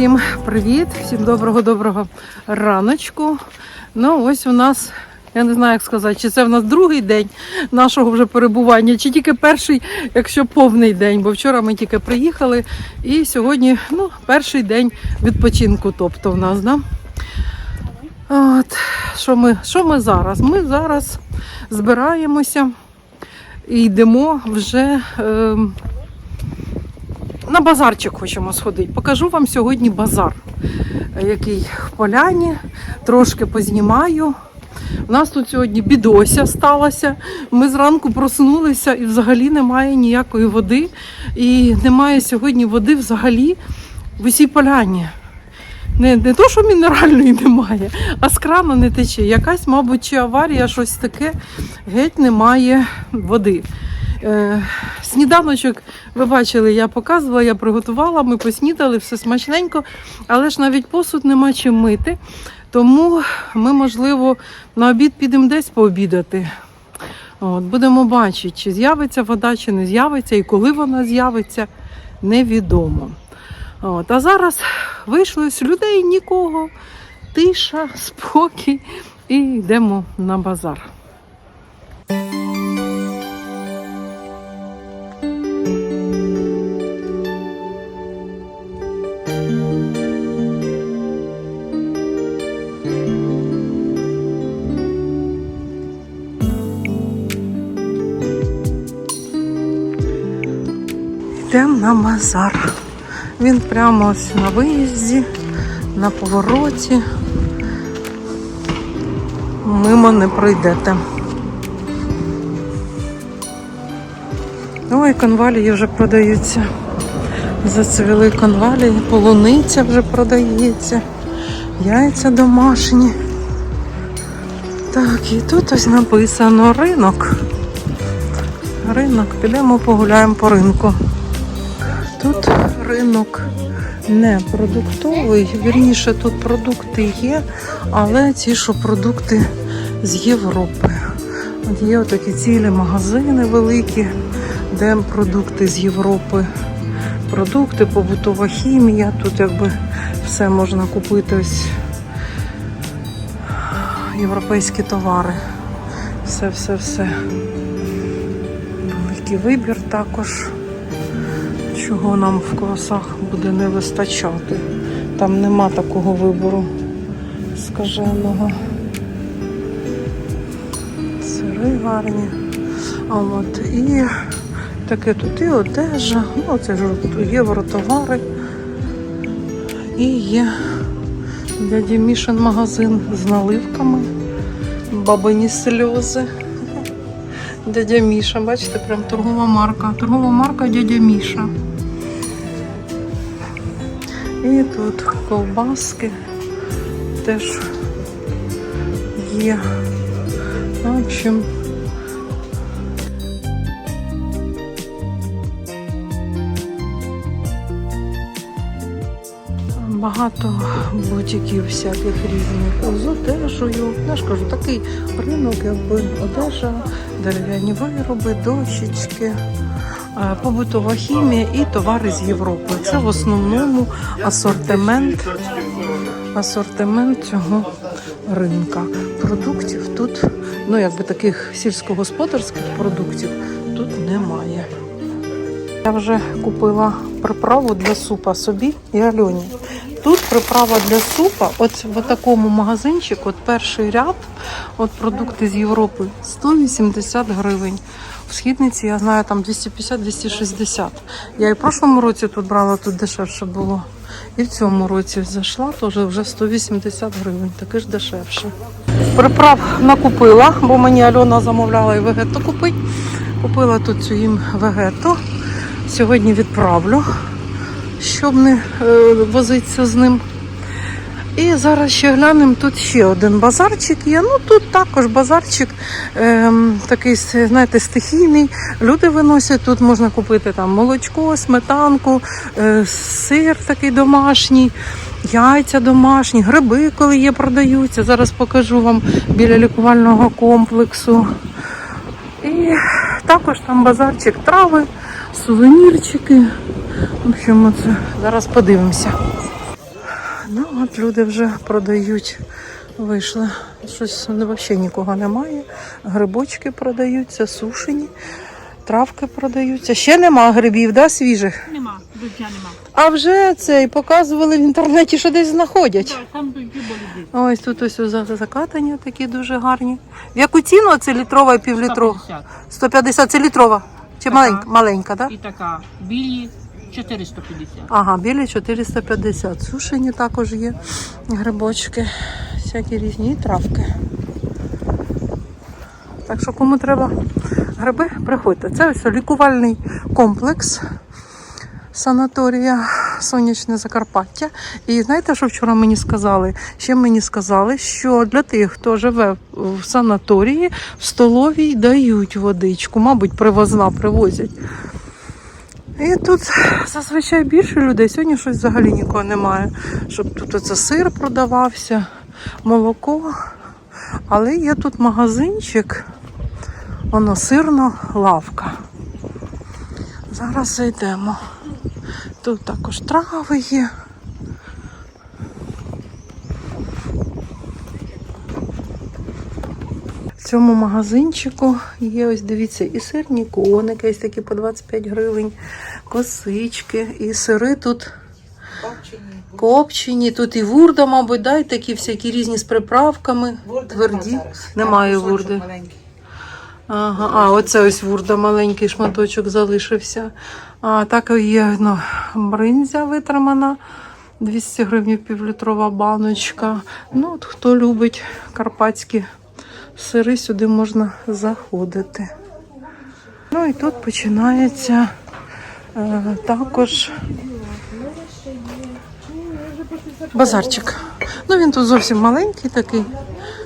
Всім привіт, всім доброго-доброго раночку. Ну, ось у нас, я не знаю, як сказати, чи це в нас другий день нашого вже перебування, чи тільки перший, якщо повний день, бо вчора ми тільки приїхали, і сьогодні ну, перший день відпочинку, тобто в нас, да? От, що, ми, що ми зараз? Ми зараз збираємося і йдемо вже. Е, на базарчик хочемо сходити. Покажу вам сьогодні базар, е, який в поляні. Трошки познімаю. У нас тут сьогодні бідося сталася. Ми зранку проснулися і взагалі немає ніякої води. І немає сьогодні води взагалі в усій поляні. Не, не то, що мінеральної немає, а з крана не тече. Якась, мабуть, чи аварія, щось таке, геть немає води. Е, сніданочок, ви бачили, я показувала, я приготувала, ми поснідали, все смачненько, але ж навіть посуд нема чим мити. Тому ми, можливо, на обід підемо десь пообідати. От, будемо бачити, чи з'явиться вода, чи не з'явиться, і коли вона з'явиться, невідомо. От, а зараз вийшли з людей нікого, тиша, спокій, і йдемо на базар. Йдемо на базар. Він прямо ось на виїзді, на повороті. Мимо не пройдете. Ой, конвалії вже продаються. Зацвіли конвалії, полуниця вже продається, яйця домашні. Так, і тут ось написано ринок. Ринок, підемо погуляємо по ринку. Ринок не продуктовий, вірніше тут продукти є, але ті, що продукти з Європи. От є такі цілі магазини великі, де продукти з Європи. Продукти, побутова хімія, тут якби все можна купити ось європейські товари. Все, все, все. Великий вибір також чого нам в класах буде не вистачати. Там нема такого вибору скаженого. Сири гарні. От і таке тут і одежа, ну це ж євротовари. І є дяді Мішин магазин з наливками, бабині сльози. Дядя Міша, бачите, прям торгова марка. Торгова марка дядя Міша. І тут ковбаски теж є. В общем, багато бутиків всяких різних з одежею. Я ж кажу, такий ринок, якби одежа, дерев'яні вироби, дощечки, побутова хімія і товари з Європи. Це в основному асортимент, асортимент цього ринка. Продуктів тут, ну якби таких сільськогосподарських продуктів тут немає. Я вже купила приправу для супа собі і Альоні. Приправа для супа, от в такому магазинчику, от перший ряд, от продукти з Європи 180 гривень. В східниці я знаю там 250-260. Я і в прошлому році тут брала, тут дешевше було. І в цьому році зайшла, теж вже 180 гривень, таке ж дешевше. Приправ накупила, бо мені Альона замовляла і вегету купити. Купила тут цю їм вегету. Сьогодні відправлю, щоб не е, возитися з ним. І зараз ще глянемо, тут ще один базарчик є. Ну тут також базарчик е, такий, знаєте, стихійний. Люди виносять, тут можна купити там молочко, сметанку, е, сир такий домашній, яйця домашні, гриби, коли є, продаються. Зараз покажу вам біля лікувального комплексу. І також там базарчик трави, сувенірчики. В общем, оце зараз подивимося. Ну, от люди вже продають. Вийшли. Щось взагалі нікого немає. Грибочки продаються, сушені, травки продаються. Ще нема грибів, да, свіжих? Нема, дождя нема. А вже цей показували в інтернеті, що десь знаходять. Так, там дожді були. Ось тут ось за- закатані такі дуже гарні. В яку ціну це літрова і півлітрова? 150. 150 це літрова. Чи маленька? Маленька, так? І така білі 450. Ага, білі 450. Сушені також є. Грибочки, всякі різні травки. Так що кому треба гриби, приходьте. Це ось лікувальний комплекс. Санаторія Сонячне Закарпаття. І знаєте, що вчора мені сказали? Ще мені сказали, що для тих, хто живе в санаторії, в столовій дають водичку, мабуть, привозна привозять. І тут зазвичай більше людей. Сьогодні щось взагалі нікого немає. Щоб тут оце сир продавався, молоко. Але є тут магазинчик, воно сирна лавка. Зараз зайдемо. Тут також трави є. В цьому магазинчику є ось дивіться і сирні коники, ось такі по 25 гривень, косички, і сири тут копчені, тут і вурда, мабуть, да, і такі всякі різні з приправками. Тверді. Немає вурди. Ага, а оце ось вурда, маленький шматочок залишився. А так є ну, бринзя витримана. 200 гривень півлітрова баночка. Ну, от хто любить карпатські сири, сюди можна заходити. Ну і тут починається е, також базарчик. Ну він тут зовсім маленький такий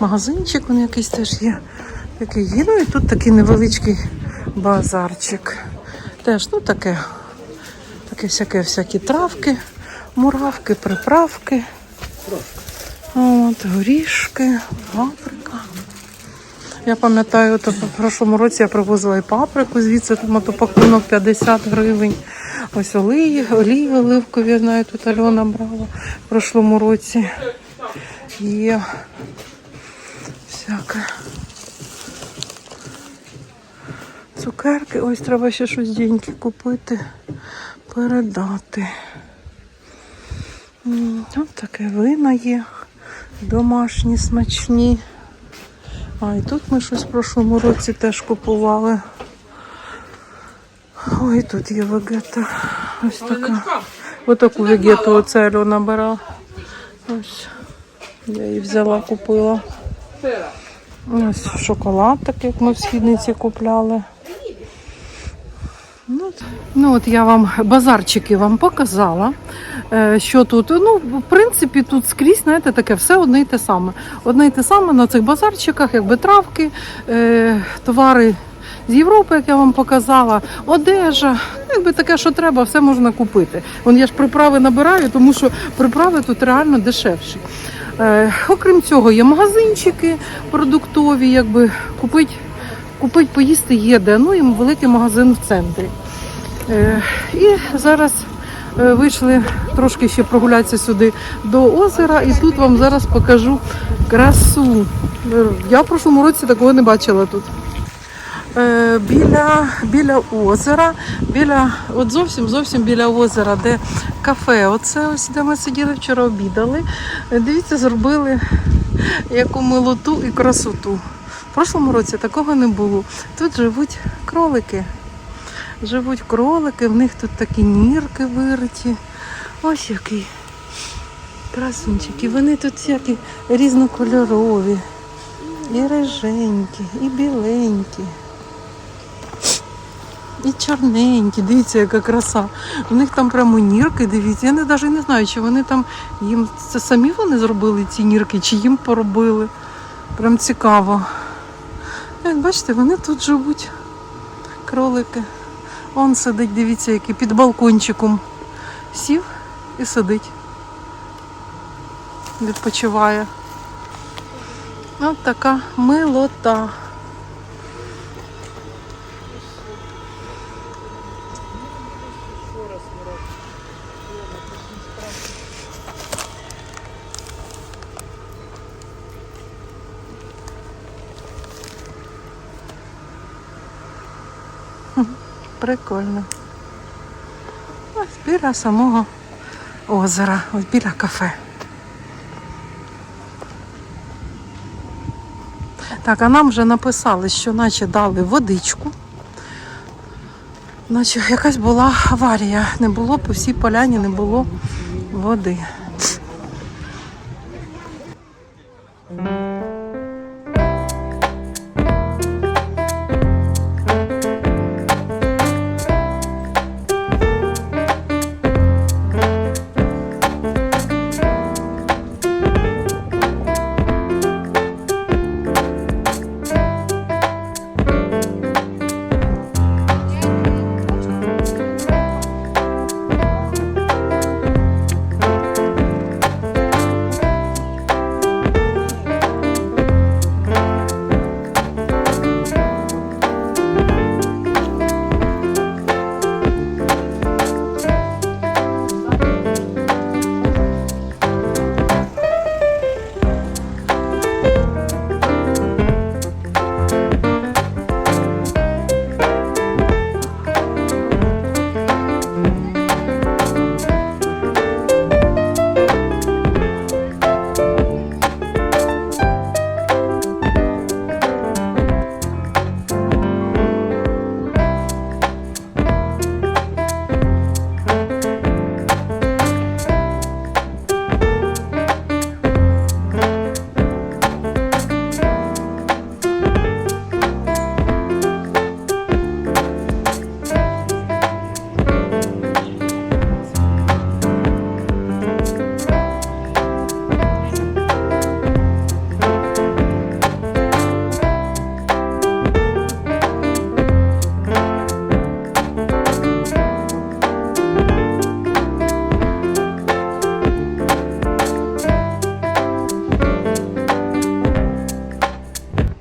магазинчик, він якийсь теж є. Є. Ну і тут такий невеличкий базарчик. Теж, ну таке, таке всяке, всякі травки, муравки, приправки. От, горішки, паприка. Я пам'ятаю, то в прошлому році я привозила і паприку, звідси там ото пакунок 50 гривень. Ось олії, олії оливкові, я знаю, тут Альона брала в прошлому році. Є всяке. Цукерки, ось треба ще щось деньги купити, передати. Ось таке вина є, домашні, смачні. А, і тут ми щось в прошлому році теж купували. Ой, тут є вегета. Ось така. Ось таку вегету оце Альона брала. Ось. Я її взяла, купила. Ось шоколад, такий, як ми в східниці купляли. Ну, от- я вам базарчики вам показала. е, Що тут? Ну, в принципі, тут скрізь, знаєте, таке все одне і те саме. Одне і те саме на цих базарчиках, якби травки, е, товари з Європи, як я вам показала, одежа, ну, якби таке, що треба, все можна купити. Вон я ж приправи набираю, тому що приправи тут реально дешевші. Е, окрім цього, є магазинчики продуктові, якби купити купити, поїсти є де. Ну і великий магазин в центрі. Е, і зараз е, вийшли трошки ще прогулятися сюди до озера, і тут вам зараз покажу красу. Е, Я в прошлому році такого не бачила тут. Біля, біля озера, біля, от зовсім зовсім біля озера, де кафе. Оце ось де ми сиділи вчора, обідали. Дивіться, зробили яку милоту і красоту. Прошлому році такого не було. Тут живуть кролики. Живуть кролики, в них тут такі нірки вириті. Ось який красунчики. Вони тут всякі різнокольорові. І риженькі, і біленькі. І чорненькі, дивіться, яка краса. У них там прямо нірки, дивіться. Я навіть не знаю, чи вони там їм це самі вони зробили ці нірки, чи їм поробили. Прям цікаво. Як бачите, вони тут живуть. Кролики. Он сидить, дивіться, який під балкончиком. Сів і сидить. Відпочиває. От така милота. Прикольно. Ось біля самого озера, ось біля кафе. Так, а нам вже написали, що наче дали водичку. Наче якась була аварія. Не було по всій поляні, не було води.